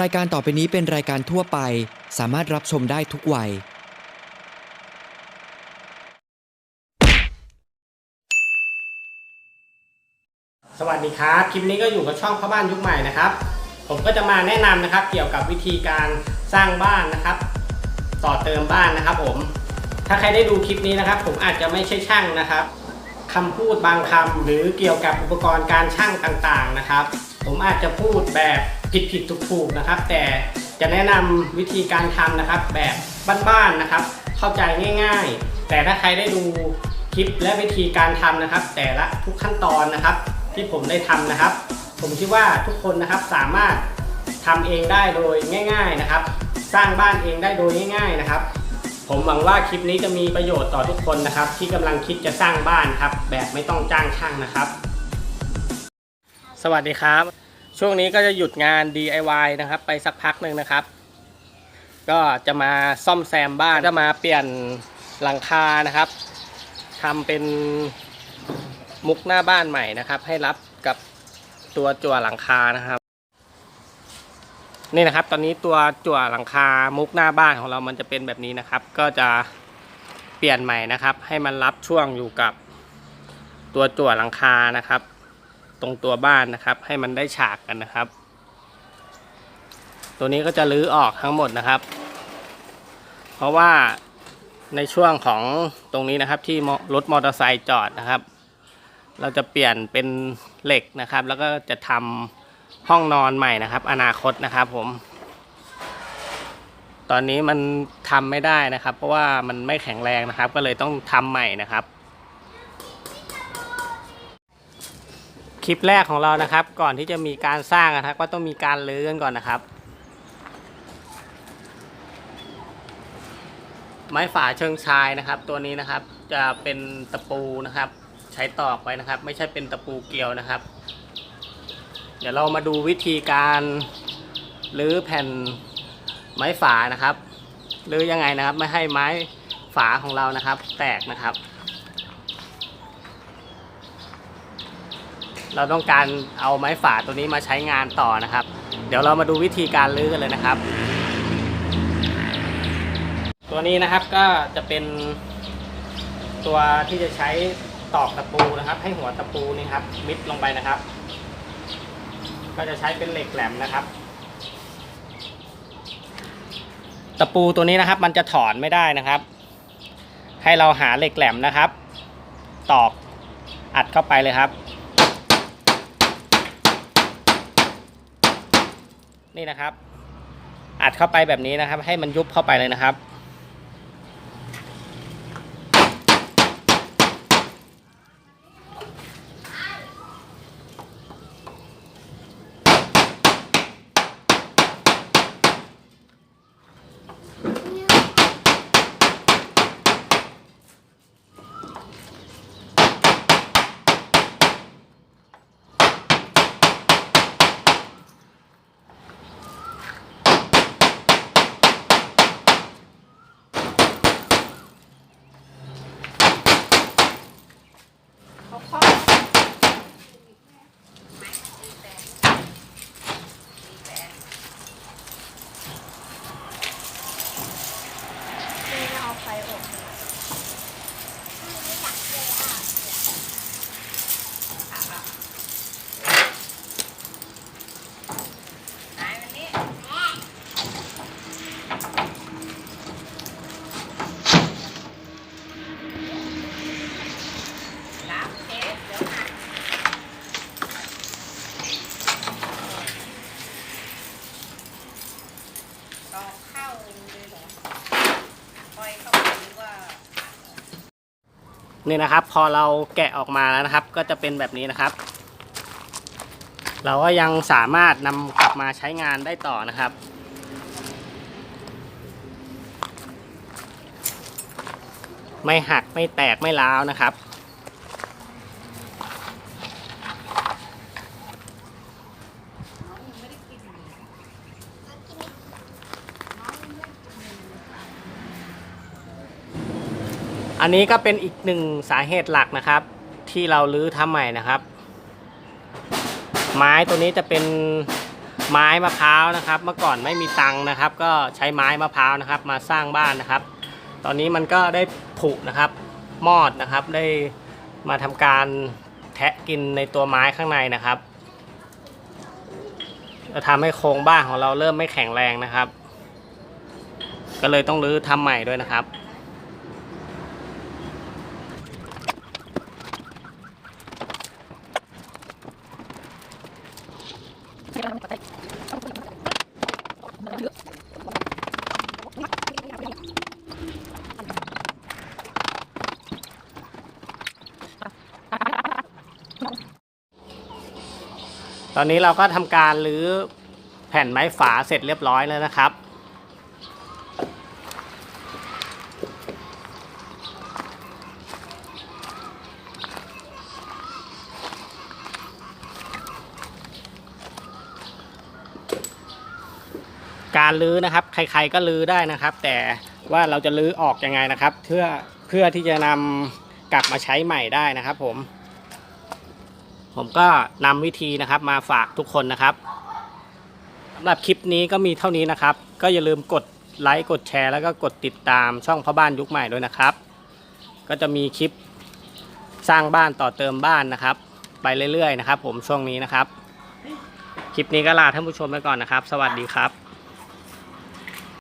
รายการต่อไปนี้เป็นรายการทั่วไป สามารถรับชมได้ทุกวัย สวัสดีครับ คลิปนี้ก็อยู่กับช่องพ่อบ้านยุคใหม่นะครับ ผมก็จะมาแนะนำนะครับเกี่ยวกับวิธีการสร้างบ้านนะครับ ต่อเติมบ้านนะครับ ผม ถ้าใครได้ดูคลิปนี้นะครับ ผมอาจจะไม่ใช่ช่างนะครับคำพูดบางคำหรือเกี่ยวกับอุปกรณ์การช่างต่างๆนะครับ ผมอาจจะพูดแบบ ผิดๆถูกๆนะครับ แต่จะแนะนำวิธีการทำนะครับ แบบบ้านๆนะครับ เข้าใจง่าย ๆ แต่ถ้าใครได้ดูคลิปและวิธีการทำนะครับ แต่ละทุกขั้นตอนนะครับ ที่ผมได้ทำนะครับ ผมคิดว่าทุกคนนะครับสามารถทำเองได้โดยง่าย ๆนะครับ สร้างบ้านเองได้โดยง่าย ๆนะครับ ผมหวังว่าคลิปนี้จะมีประโยชน์ต่อทุกคนนะครับ ที่กำลังคิดจะสร้างบ้านครับ แบบไม่ต้องจ้างช่างนะครับ สวัสดีครับ ช่วงนี้ก็จะหยุดงาน DIY นะครับ ไปสักพักหนึ่งนะครับ ก็จะมาซ่อมแซมบ้านจะมาเปลี่ยนหลังคานะครับทำเป็นมุกหน้าบ้านใหม่นะครับ ให้รับกับตัวจั่วหลังคานะครับ นี่นะครับ ตอนนี้ตัวจั่วหลังคามุกหน้าบ้านของเรามันจะเป็นแบบนี้นะครับ ก็จะเปลี่ยนใหม่นะครับ ให้มันรับช่วงอยู่กับตัวจั่วหลังคานะครับ ตรงตัวบ้านนะครับ ให้มันได้ฉากกันนะครับ ตัวนี้ก็จะรื้อออกทั้งหมดนะครับ เพราะว่าในช่วงของตรงนี้นะครับที่รถมอเตอร์ไซค์จอดนะครับ เราจะเปลี่ยนเป็นเหล็กนะครับ แล้วก็จะทำห้องนอนใหม่นะครับ อนาคตนะครับผม ตอนนี้มันทำไม่ได้นะครับ เพราะว่ามันไม่แข็งแรงนะครับ ก็เลยต้องทำใหม่นะครับ คลิปแรกของเรานะครับ ก่อนที่จะมีการสร้างนะครับก็ต้องมีการรื้อกันก่อนนะครับ ไม้ฝาเชิงชายนะครับ ตัวนี้นะครับจะเป็นตะปูนะครับ ใช้ตอกไว้นะครับ ไม่ใช่เป็นตะปูเกลียวนะครับ เดี๋ยวเรามาดูวิธีการรื้อแผ่นไม้ฝานะครับรื้อยังไงนะครับ ไม่ให้ไม้ฝาของเรานะครับ แตกนะครับ เราต้องการเอาไม้ฝาตัวนี้มาใช้งานต่อนะครับ เดี๋ยวเรามาดูวิธีการรื้อกันเลยนะครับ ตัวนี้นะครับก็จะเป็นตัวที่จะใช้ตอกตะปูนะครับ ให้หัวตะปูนี่ครับมิดลงไปนะครับ ก็จะใช้เป็นเหล็กแหลมนะครับ ตะปูตัวนี้นะครับ มันจะถอนไม่ได้นะครับ ให้เราหาเหล็กแหลมนะครับ ตอกอัดเข้าไปเลยครับ นี่นะครับ อัดเข้าไปแบบนี้นะครับ ให้มันยุบเข้าไปเลยนะครับ ก็เข้าเลยเหรอปล่อยเข้าไปหรือว่านี่นะครับ พอเราแกะออกมาแล้วนะครับ ก็จะเป็นแบบนี้นะครับ เราก็ยังสามารถนำกลับมาใช้งานได้ต่อนะครับไม่หักไม่แตกไม่ร้าวนะครับ อันนี้ก็เป็นอีกหนึ่งสาเหตุหลักนะครับ ที่เราลื้อทำใหม่นะครับ ไม้ตัวนี้จะเป็นไม้มะพร้าวนะครับ เมื่อก่อนไม่มีตังค์นะครับ ก็ใช้ไม้มะพร้าวนะครับ มาสร้างบ้านนะครับ ตอนนี้มันก็ได้ผุนะครับ มอดนะครับได้มาทำการแทะกินในตัวไม้ข้างในนะครับจะทำให้โครงบ้านของเราเริ่มไม่แข็งแรงนะครับ ก็เลยต้องรื้อทำใหม่ด้วยนะครับ ตอนนี้เราก็ทำการรื้อแผ่นไม้ฝาเสร็จเรียบร้อยแล้วนะครับ การรื้อนะครับ ใครๆก็รื้อได้นะครับ แต่ว่าเราจะรื้อออกยังไงนะครับ เพื่อเพื่อที่จะนำกลับมาใช้ใหม่ได้นะครับผม ผมก็นำวิธีนะครับมาฝากทุกคนนะครับสำหรับคลิปนี้ก็มีเท่านี้นะครับ ก็อย่าลืมกดไลค์กดแชร์แล้วก็กดติดตามช่องพ่อบ้านยุคใหม่ด้วยนะครับ ก็จะมีคลิปสร้างบ้านต่อเติมบ้านนะครับ ไปเรื่อยๆนะครับ ผมช่วงนี้นะครับ คลิปนี้ก็ลาท่านผู้ชมไปก่อนนะครับ สวัสดีครับ